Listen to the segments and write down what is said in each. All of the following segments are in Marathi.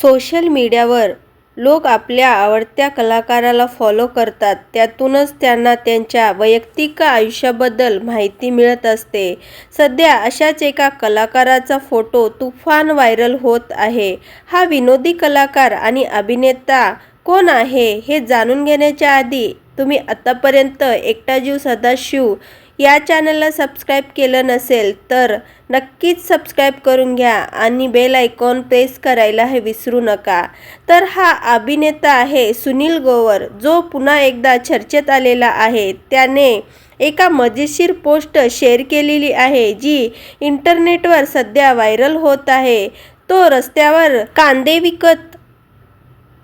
सोशल मीडियावर लोक आपल्या आवडत्या कलाकाराला फॉलो करतात. त्यातूनच त्यांना त्यांच्या वैयक्तिक आयुष्याबद्दल माहिती मिळत असते. सध्या अशाच एका कलाकाराचा फोटो तुफान व्हायरल होत आहे. हा विनोदी कलाकार आणि अभिनेता कोण आहे हे जाणून घेण्याच्या आधी तुम्ही आतापर्यंत एकटा जीव सदाशिव या चॅनलला सबस्क्राईब केलं नसेल तर नक्कीच सबस्क्राईब करून घ्या आणि बेल आयकॉन प्रेस करायला हे विसरू नका. तर हा अभिनेता आहे सुनील गोवर जो पुन्हा एकदा चर्चेत आलेला आहे. त्याने एका मजेशीर पोस्ट शेअर केलेली आहे जी इंटरनेटवर सध्या व्हायरल होत आहे. तो रस्त्यावर कांदे विकत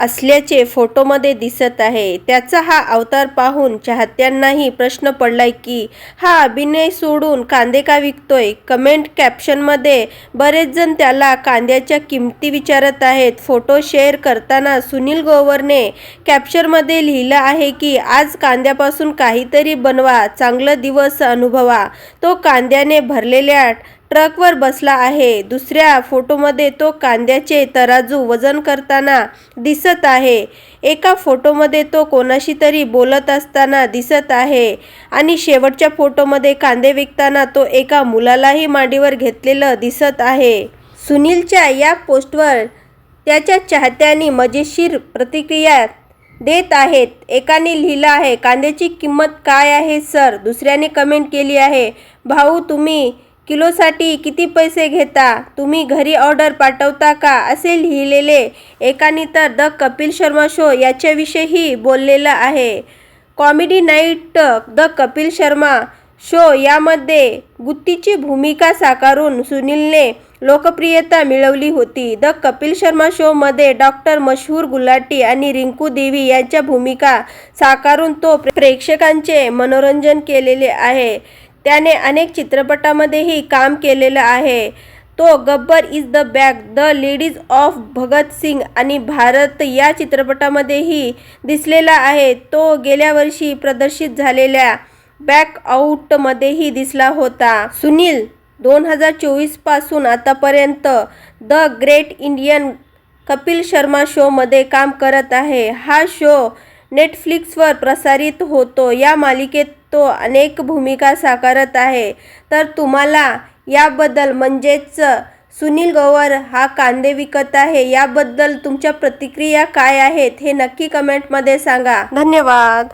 असल्याचे फोटोमध्ये दिसत आहे. त्याचा हा अवतार पाहून चाहत्यांनाही प्रश्न पडलाय की हा अभिनय सोडून कांदे का विकतोय? कमेंट कॅप्शनमध्ये बरेच जण त्याला कांद्याच्या किमती विचारत आहेत. फोटो शेअर करताना सुनील गोवरने कॅप्शनमध्ये लिहिलं आहे की आज कांद्यापासून काहीतरी बनवा चांगलं दिवस अनुभवा. तो कांद्याने भरलेल्या ट्रकवर बसला आहे. दुसऱ्या फोटोमध्ये तो कांद्याचे तराजू वजन करताना दिसत आहे. एका फोटोमध्ये तो कोणाशी तरी बोलत असताना दिसत आहे आणि शेवटच्या फोटोमध्ये कांदे विकताना तो एका मुलालाही मांडीवर घेतलेलं दिसत आहे. सुनीलच्या या पोस्टवर त्याच्या चाहत्यांनी मजेशीर प्रतिक्रिया देत आहेत. एकाने लिहिलं आहे कांद्याची किंमत काय आहे सर? दुसऱ्याने कमेंट केली आहे भाऊ तुम्ही किलोसाठी किती पैसे घेता? तुम्ही घरी ऑर्डर पाठवता का? असे लिहिलेले एकाने तर द कपिल शर्मा शो याच्याविषयीही बोललेलं आहे. Comedy night the Kapil Sharma show यामध्ये गुत्तीची भूमिका साकारून सुनीलने लोकप्रियता मिळवली होती. द कपिल शर्मा शोमध्ये डॉक्टर मशहूर गुलाटी आणि रिंकू देवी यांच्या भूमिका साकारून तो प्रेक्षकांचे मनोरंजन केलेले आहे. त्याने अनेक चित्रपटामध्येही काम केलेलं आहे. तो Gabbar is the back the ladies of Bhagat Singh आणि भारत या चित्रपटामध्येही दिसलेला आहे. तो गेल्या वर्षी प्रदर्शित झालेल्या बॅक आऊटमध्येही दिसला होता. सुनील दोन हजार चोवीसपासून आतापर्यंत the great Indian Kapil Sharma शोमध्ये काम करत आहे. हा शो नेटफ्लिक्सवर प्रसारित होतो. या मालिकेत तो अनेक भूमिका साकारत आहे. तर तुम्हाला याबद्दल म्हणजेच सुनील गौर हा कांदे विकत आहे याबद्दल तुमच्या प्रतिक्रिया काय आहेत हे नक्की कमेंटमध्ये सांगा. धन्यवाद.